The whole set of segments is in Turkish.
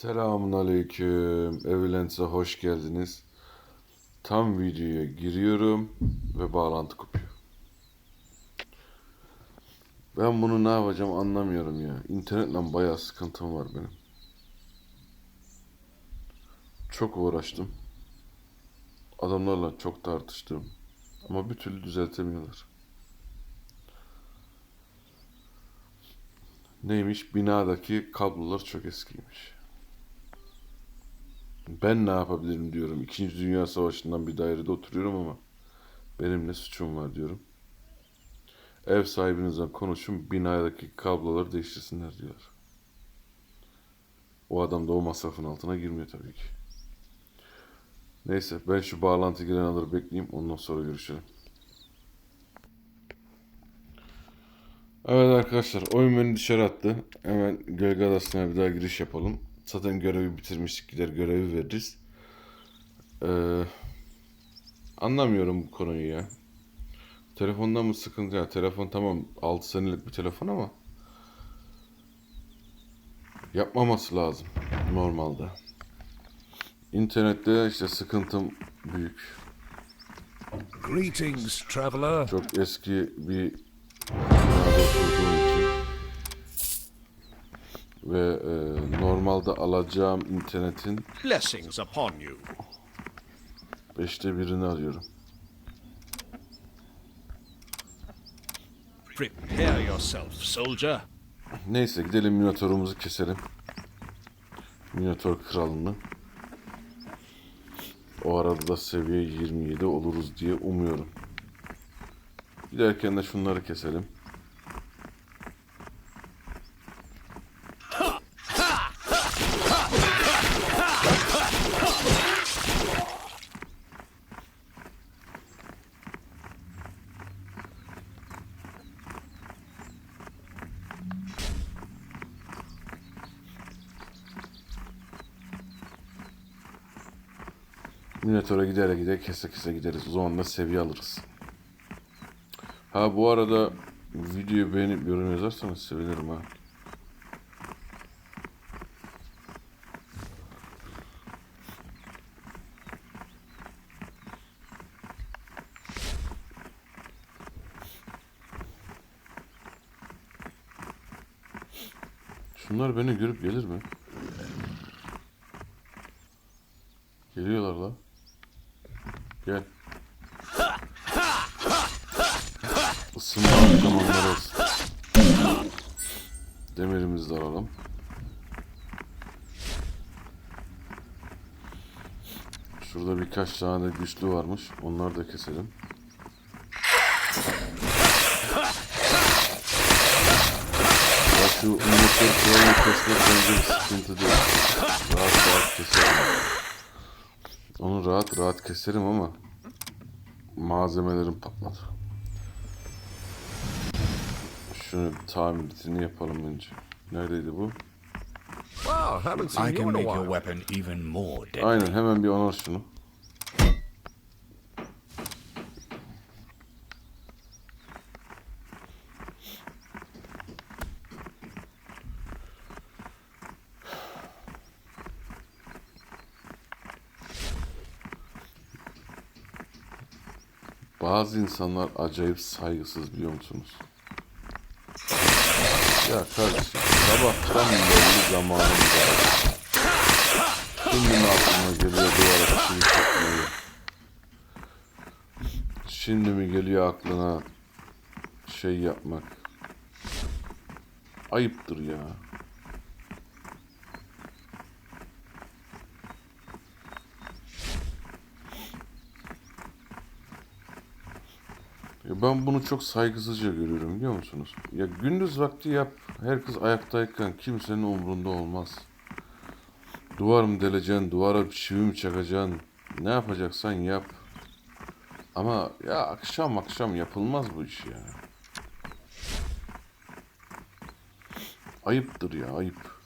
Selamun Aleyküm. Evilents'e hoş geldiniz. Tam videoya giriyorum ve bağlantı kopuyor. Ben bunu ne yapacağım anlamıyorum ya. İnternetle bayağı sıkıntım var benim. Çok uğraştım. Adamlarla çok tartıştım. Ama bir türlü düzeltemiyorlar. Neymiş? Binadaki kablolar çok eskiymiş. Ben ne yapabilirim diyorum. İkinci Dünya Savaşı'ndan bir dairede oturuyorum ama benim ne suçum var diyorum. Ev sahibinizle konuşun binadaki kabloları değiştirsinler diyor. O adam da o masrafın altına girmiyor tabii ki. Neyse ben şu bağlantı giren alır bekleyeyim ondan sonra görüşelim. Evet arkadaşlar oyun beni dışarı attı. Hemen Gölge Adası'na bir daha giriş yapalım. Zaten görevi bitirmiştik gider görevi veririz. Ee, anlamıyorum bu konuyu ya. Telefonda mı sıkıntı ya? Telefon tamam 6 senelik bir telefon ama yapmaması lazım normalde. İnternette işte sıkıntım büyük. Greetings, traveller. Çok eski bir ve e, normalde alacağım internetin Blessings upon you. beşte birini alıyorum. Prepare yourself, soldier. Neyse gidelim Minotaur'umuzu keselim. Minotaur kralını. O arada da seviye 27 oluruz diye umuyorum. Giderken de şunları keselim. Minotaur'a gider gider kese kese gideriz. O zaman da seviye alırız. Ha bu arada videoyu beğenip yorum yazarsanız sevinirim ha. Şunlar beni görüp gelir mi? Geliyorlar la. Gel. Isınma antrenmanları olsun. Demirimizi de alalım. Şurada birkaç tane güçlü varmış. Onları da keselim. Ya şu umutları kralını kesmek bence bir sıkıntı değil. Rahat rahat keselim. Onu rahat rahat keserim ama malzemelerim patladı. Şunu tamiratını yapalım bence. Neredeydi bu? Wow, I can make your weapon even more deadly. Aynen hemen bir onar şunu. Bazı insanlar acayip saygısız biliyor musunuz? Ya kardeşim sabahtan beri zamanım var. Şimdi mi aklına geliyor duvara çivi çekmeyi? Şimdi mi geliyor aklına şey yapmak? Ayıptır ya. Ben bunu çok saygısızca görüyorum biliyor musunuz? Ya gündüz vakti yap. Herkes ayaktayken kimsenin umrunda olmaz. Duvar mı deleceksin, duvara bir çivi mi çakacaksın? Ne yapacaksan yap. Ama ya akşam akşam yapılmaz bu iş ya. Ayıptır ya, ayıp.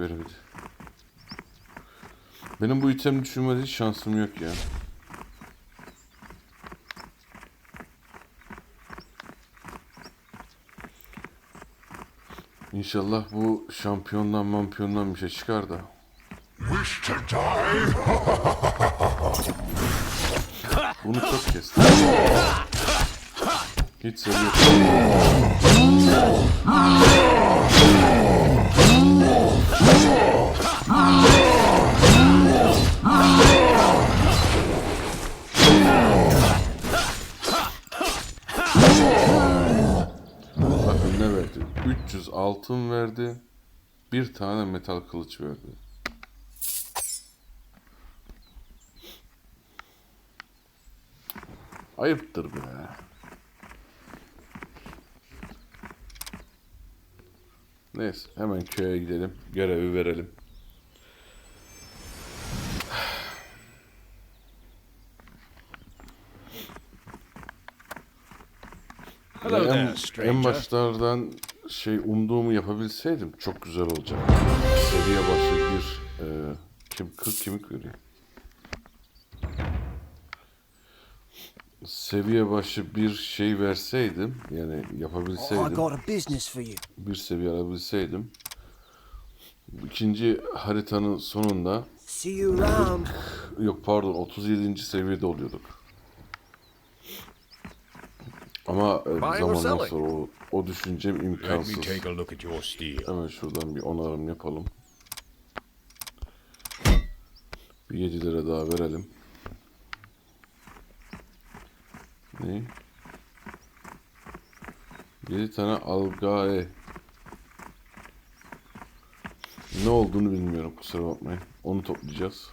Veremedi. Benim bu item düşürmede hiç şansım yok ya. İnşallah bu şampiyondan mampiyondan bir şey çıkar da. Wish to die? Bunu çok kestim. Hiç seviyorum. Bir tane metal kılıç verdi. Ayıptır be. Neyse hemen köye gidelim. Görevi verelim. Hello en, there, en stranger. başlardan şey umduğumu yapabilseydim çok güzel olacak. Seviye başı bir e, kim 40 kemik veriyor. Seviye başı bir şey verseydim yani yapabilseydim bir seviye alabilseydim ikinci haritanın sonunda See you around. yok pardon 37. seviyede oluyorduk. Ama e, or zamandan sonra o, o düşüncem imkansız. Hemen şuradan bir onarım yapalım. Bir 7 lira daha verelim. Ne? 7 tane algae. Ne olduğunu bilmiyorum kusura bakmayın. Onu toplayacağız.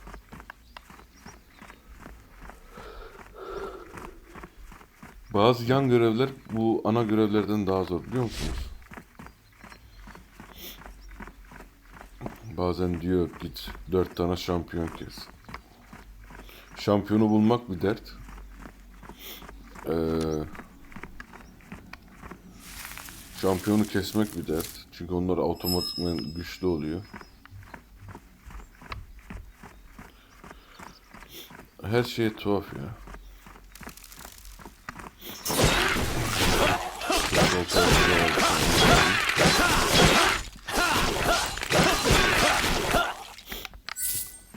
Bazı yan görevler bu ana görevlerden daha zor biliyor musunuz? Bazen diyor git dört tane şampiyon kes. Şampiyonu bulmak bir dert. Ee, şampiyonu kesmek bir dert. Çünkü onlar otomatikman güçlü oluyor. Her şey tuhaf ya.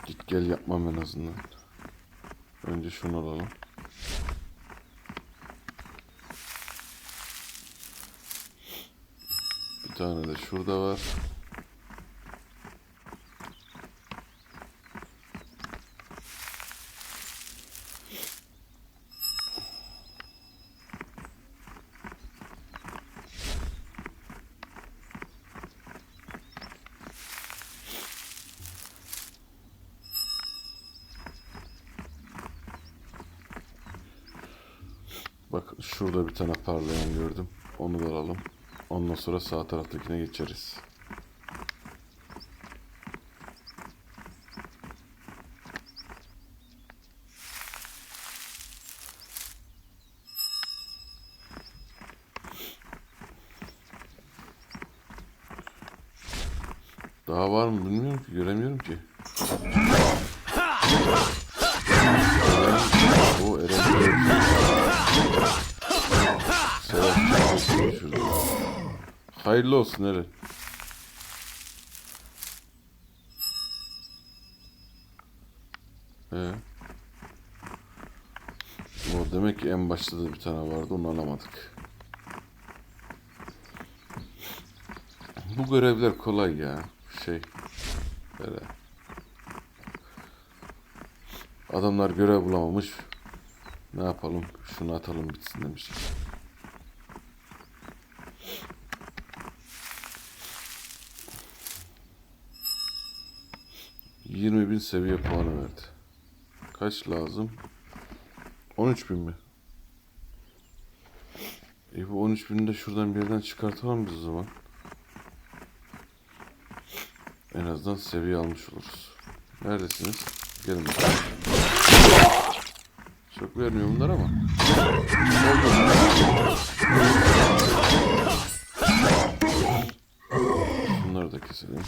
Git gel yapmam en azından. Önce şunu alalım. Bir tane de şurada var. Şurada bir tane parlayan gördüm. Onu da alalım. Ondan sonra sağ taraftakine geçeriz. Daha var mı bilmiyorum ki göremiyorum ki. şekilde. Hayırlı olsun Eren. Ee? O demek ki en başta da bir tane vardı onu alamadık. Bu görevler kolay ya. Şey. Böyle. Adamlar görev bulamamış. Ne yapalım? Şunu atalım bitsin demiş. 20.000 seviye puanı verdi. Kaç lazım? 13.000 mi? E bu 13.000'i de şuradan bir yerden çıkartamam biz o zaman. En azından seviye almış oluruz. Neredesiniz? Gelin bakalım. Çok vermiyor bunlar ama. Bunları da keselim.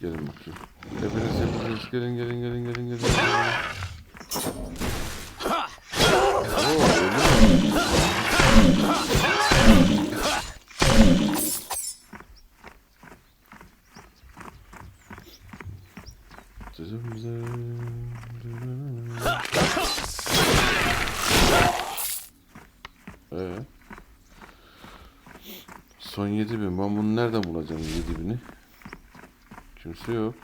Gelin bakayım. Hepiniz hepiniz gelin gelin gelin gelin gelin. Oo, öyle mi? Ee, son 7000 ben bunu nereden bulacağım 7000'i? Kimse yok.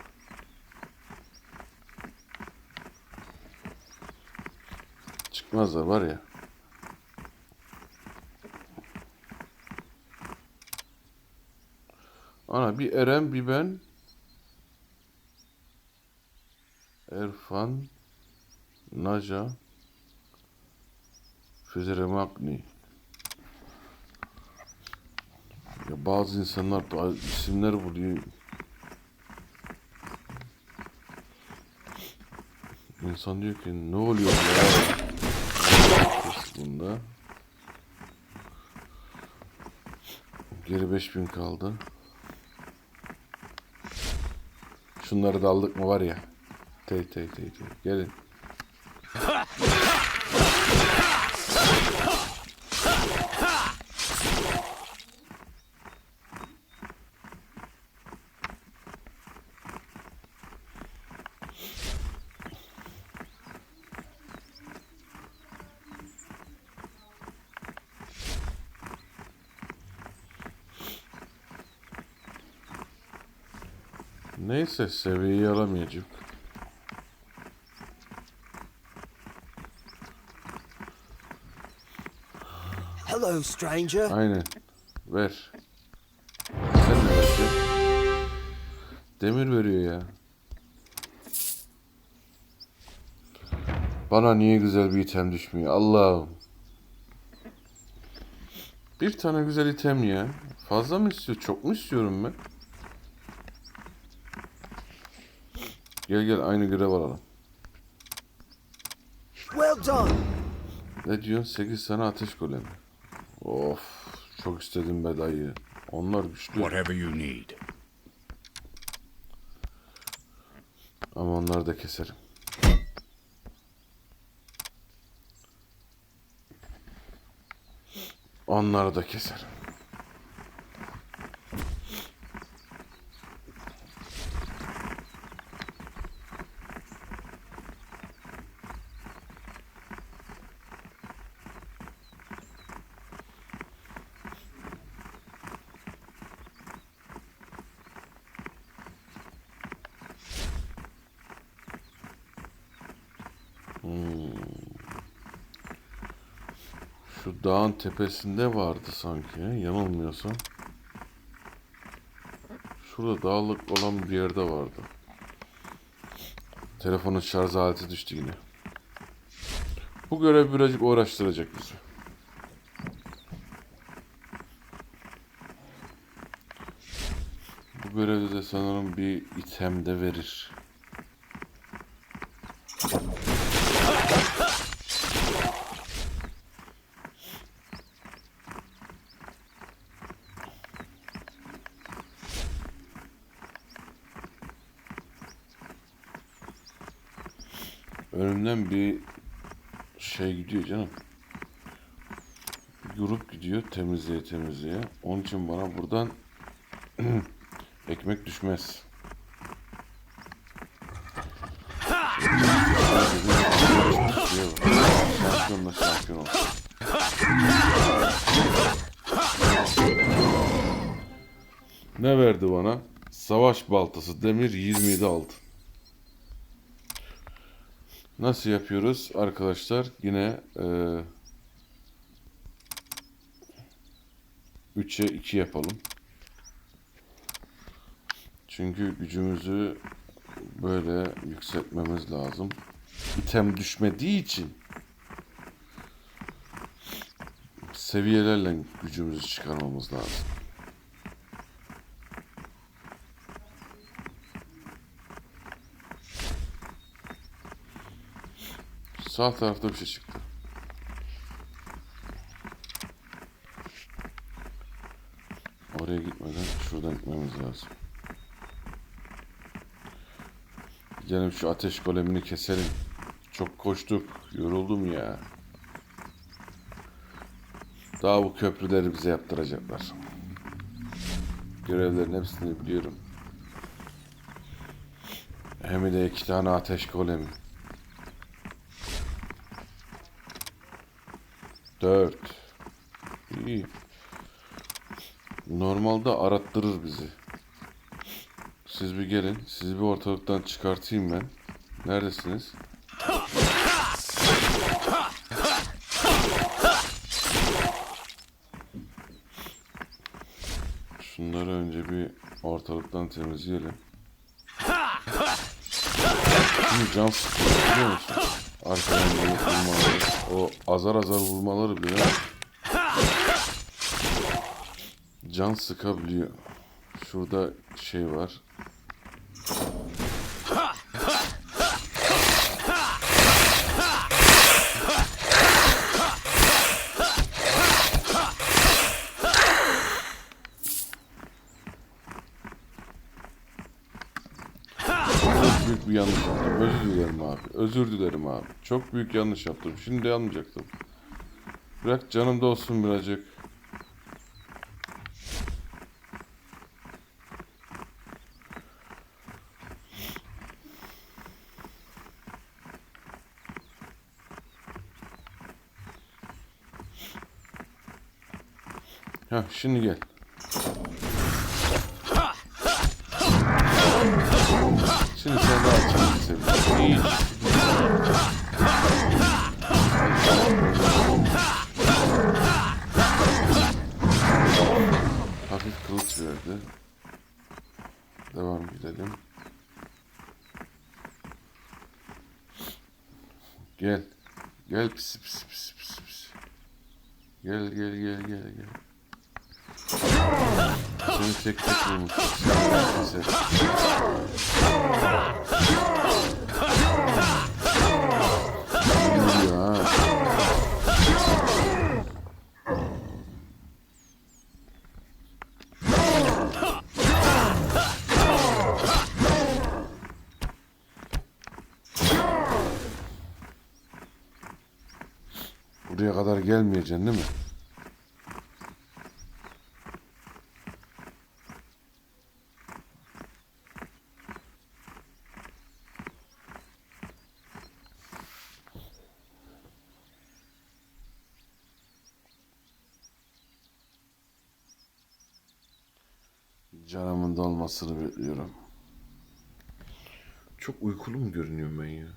Çıkmazlar var ya. Ana bir Eren bir ben. Erfan, Naja, Fezere Magni. Ya bazı insanlar da isimler buluyor. İnsan diyor ki ne oluyor ya? Bunda. Geri 5000 kaldı. Şunları da aldık mı var ya. Tey tey tey tey. Gelin. Neyse seviyeyi alamayacak. Hello, stranger. Aynen. Ver. Sen ne vereceksin? Demir veriyor ya. Bana niye güzel bir item düşmüyor? Allah'ım. Bir tane güzel item ya. Fazla mı istiyor? Çok mu istiyorum ben? Gel gel aynı görev alalım. Well done. Ne diyorsun? 8 tane ateş golemi. Of. Çok istedim be dayı. Onlar güçlü. Whatever you need. Ama onları da keserim. Onları da keserim. Şu dağın tepesinde vardı sanki. Yanılmıyorsam. Şurada dağlık olan bir yerde vardı. Telefonun şarj aleti düştü yine. Bu görev birazcık uğraştıracak bizi. Bu görevde de sanırım bir item de verir. Önümden bir şey gidiyor canım. Grup gidiyor temizliğe temizliğe. Onun için bana buradan ekmek düşmez. Şampiyonla şampiyon. Ne verdi bana? Savaş baltası demir 27 altın. Nasıl yapıyoruz arkadaşlar? Yine eee 3'e 2 yapalım. Çünkü gücümüzü böyle yükseltmemiz lazım. İtem düşmediği için seviyelerle gücümüzü çıkarmamız lazım. Sağ tarafta bir şey çıktı. Lazım. Canım şu ateş golemini keselim. Çok koştuk. Yoruldum ya. Daha bu köprüleri bize yaptıracaklar. Görevlerin hepsini biliyorum. Hem de iki tane ateş golemi. Dört. İyi. Normalde arattırır bizi. Siz bir gelin. Sizi bir ortalıktan çıkartayım ben. Neredesiniz? Şunları önce bir ortalıktan temizleyelim. Şimdi can sıkıyor biliyor musun? Arkadan vurmaları, o azar azar vurmaları bile can sıkabiliyor. Şurada şey var. Büyük bir yanlış yaptım. Özür dilerim abi. Özür dilerim abi. Çok büyük yanlış yaptım. Şimdi yanmayacaktım. Bırak canımda olsun birazcık. Ha şimdi gel. Pis pis pis pis pis. Gel gel gel gel gel. Seni tek tek vurmuşum. Sen Buraya kadar gelmeyeceksin değil mi? Canımın dolmasını bekliyorum. Çok uykulu mu görünüyorum ben ya?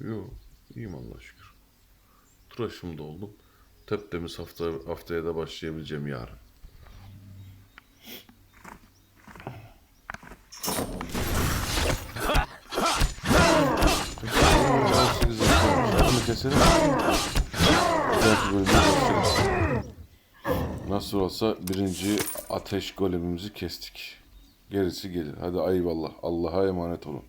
Yok, iyiyim Allah şükür. Tıraşım da oldum. Tertemiz hafta, haftaya da başlayabileceğim yarın. Peki, 18 dakika. Bunu keselim. Nasıl olsa birinci ateş golemimizi kestik. Gerisi gelir. Hadi eyvallah. Allah'a emanet olun.